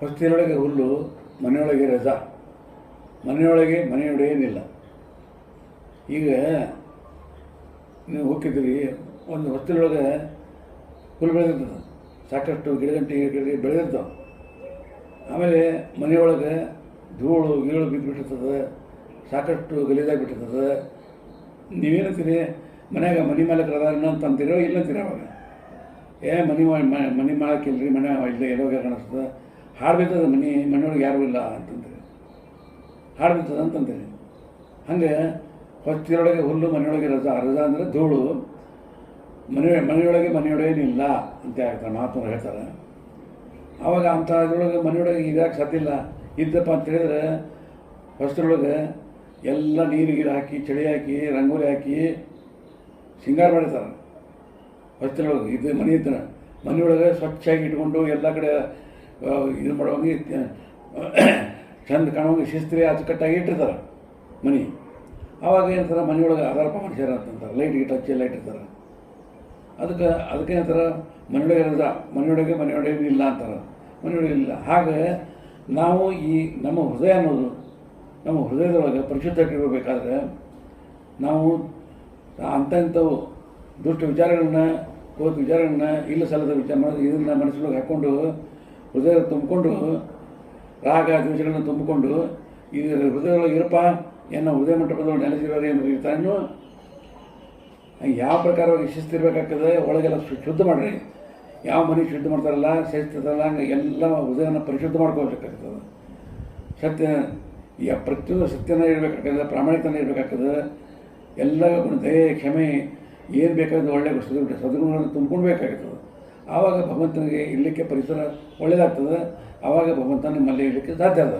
ಹೊಸ್ತಿಲೊಳಗೆ ಹುಲ್ಲು, ಮನೆಯೊಳಗೆ ರಜ. ಮನೆಯೊಳಗೆ ಮನೆಯೊಡೆಯೇನಿಲ್ಲ ಈಗ ನೀವು ಹೋಗಿದ್ದೀರಿ ಒಂದು ಹೊಸ್ತಿಲೊಳಗೆ ಹುಲ್ಲು ಬೆಳೆದಿರ್ತದೆ. ಸಾಕಷ್ಟು ಗಿಡಗಂಟಿ ಗಿಡ ಬೆಳೆದಿರ್ತಾವೆ ಆಮೇಲೆ ಮನೆಯೊಳಗೆ ಧೂಳು ಗೀಳು ಬಿದ್ದುಬಿಟ್ಟಿರ್ತದೆ ಸಾಕಷ್ಟು ಗಲೀಜಾಗಿ ಬಿಟ್ಟಿರ್ತದೆ ನೀವೇನಂತೀರಿ? ಮನ್ಯಾಗ ಮನೆ ಮಾಲೀಕರ ಅಂತ ಅಂತೀರೋ ಇಲ್ಲ ಅಂತೀರಿ ಅವಾಗ? ಏ, ಮನೆ ಮನೆ ಮಾಡಕ್ಕಿಲ್ರಿ ಮನೆ ಇಲ್ಲೇ ಇರೋಗ ಕಾಣಿಸ್ತದೆ. ಹಾಡು ಬಿದ್ದದ ಮನೆ ಮನೆಯೊಳಗೆ ಯಾರೂ ಇಲ್ಲ ಅಂತಂದ್ರೆ. ಹಾಡು ಬಿದ್ದದ ಅಂತಂದ್ರೆ. ಹಂಗೆ ಹೊತ್ತಿರೊಳಗೆ ಹುಲ್ಲು, ಮನೆಯೊಳಗೆ ರಜಾ ರಜಾ ಅಂದರೆ ಧೂಳು. ಮನೆ, ಮನೆಯೊಳಗೆ ಮನೆಯೊಳಗೇನಿಲ್ಲ ಅಂತ ಹೇಳ್ತಾರೆ, ಮಹಾತ್ಮರು ಹೇಳ್ತಾರೆ. ಆವಾಗ ಅಂಥ ಇದ್ರೊಳಗೆ ಮನೆಯೊಳಗೆ ಇದಾಕೆ ಸಾಧ್ಯಲ್ಲ ಇದ್ದಪ್ಪ ಅಂತ ಹೇಳಿದ್ರೆ ಹೊಸದ್ರೊಳಗೆ ಎಲ್ಲ ನೀರು ಗೀರು ಹಾಕಿ, ಚಳಿ ಹಾಕಿ, ರಂಗೋಲಿ ಹಾಕಿ ಸಿಂಗಾರ ಮಾಡಿರ್ತಾರೆ. ಹೊಸ್ತಿರೊಳಗೆ ಇದು ಮನೆ ಇದ್ರೆ ಮನೆಯೊಳಗೆ ಸ್ವಚ್ಛಾಗಿ ಇಟ್ಕೊಂಡು ಎಲ್ಲ ಕಡೆ ಇದು ಮಾಡುವಂಗೆ ಚಂದ ಕಾಣುವಂಗೆ ಶಿಸ್ತ್ರಿ ಅಚ್ಚುಕಟ್ಟಾಗಿ ಇಟ್ಟಿರ್ತಾರೆ ಮನೆ. ಆವಾಗ ಏನಂತಾರೆ, ಮನೆಯೊಳಗೆ ಆಧಾರಪ್ಪ ಮನುಷ್ಯರ ಅಂತಂತಾರೆ ಲೈಟ್ ಗಿಟ್ ಹಚ್ಚಿ ಎಲ್ಲ ಇಟ್ಟಿರ್ತಾರೆ. ಅದಕ್ಕೆ ಅದಕ್ಕೆ ಏನಂತಾರೆ, ಮನೆಯೊಳಗೆ ಇರೋದ ಮನೆಯೊಳಗೆ ಮನೆಯೊಳಗೆ ಇಲ್ಲ ಅಂತಾರೆ. ಮನೆಯೊಳಗೆ ಇಲ್ಲ. ಹಾಗೆ ನಾವು ಈ ನಮ್ಮ ಹೃದಯ ಅನ್ನೋದು, ನಮ್ಮ ಹೃದಯದೊಳಗೆ ಪರಿಶುದ್ಧ ಇಟ್ಕೋಬೇಕಾದ್ರೆ ನಾವು ಅಂಥ ಇಂಥವು ದುಷ್ಟ ವಿಚಾರಗಳನ್ನ ಕೋತ ವಿಚಾರಗಳನ್ನ, ಇಲ್ಲ ಸಲ್ಲದ ವಿಚಾರ ಇದನ್ನು ಮನಸ್ಸಿನೊಳಗೆ ಹಾಕ್ಕೊಂಡು ಹೃದಯ ತುಂಬಿಕೊಂಡು ರಾಗ ದ್ವೇಷಗಳನ್ನ ತುಂಬಿಕೊಂಡು ಈ ಹೃದಯದೊಳಗೆ ಇರಪ್ಪ ಏನೋ ಹೃದಯ ಮಂಟಪದೊಳಗೆ ನೆಲೆಸಿರೋರು ಏನು ಇರ್ತಾನೋ ಯಾವ ಪ್ರಕಾರವಾಗಿ ಶಿಸ್ತಿರ್ಬೇಕಾಗ್ತದೆ ಒಳಗೆಲ್ಲ ಶು- ಶುದ್ಧ ಮಾಡಿರಿ. ಯಾವ ಮನೆ ಶುದ್ಧ ಮಾಡ್ತಾರಲ್ಲ ಶಿಸ್ತಿರ್ತಾರಲ್ಲ ಹಂಗೆ ಎಲ್ಲ ಹೃದಯನ ಪರಿಶುದ್ಧ ಮಾಡ್ಕೋಬೇಕಾಗ್ತದೆ. ಸತ್ಯ ಈ ಪ್ರತಿಯೊಂದು ಸತ್ಯನ ಇರಬೇಕಾಗ್ತದೆ ಪ್ರಾಮಾಣಿಕನ ಇರಬೇಕಾಗ್ತದೆ ಎಲ್ಲ ದಯೆ ಕ್ಷಮೆ ಏನು ಬೇಕಾದ ಒಳ್ಳೆಯ ಸದ್ಗುಣ ಸದ್ಗುಣಗಳನ್ನು ತುಂಬ್ಕೊಳ್ಬೇಕಾಗ್ತದೆ ಆವಾಗ ಭಗವಂತನಿಗೆ ಇಡಲಿಕ್ಕೆ ಪರಿಸರ ಒಳ್ಳೆಯದಾಗ್ತದೆ ಆವಾಗ ಭಗವಂತ ನಿಮ್ಮಲ್ಲಿ ಇರಲಿಕ್ಕೆ ಸಾಧ್ಯ ಅದ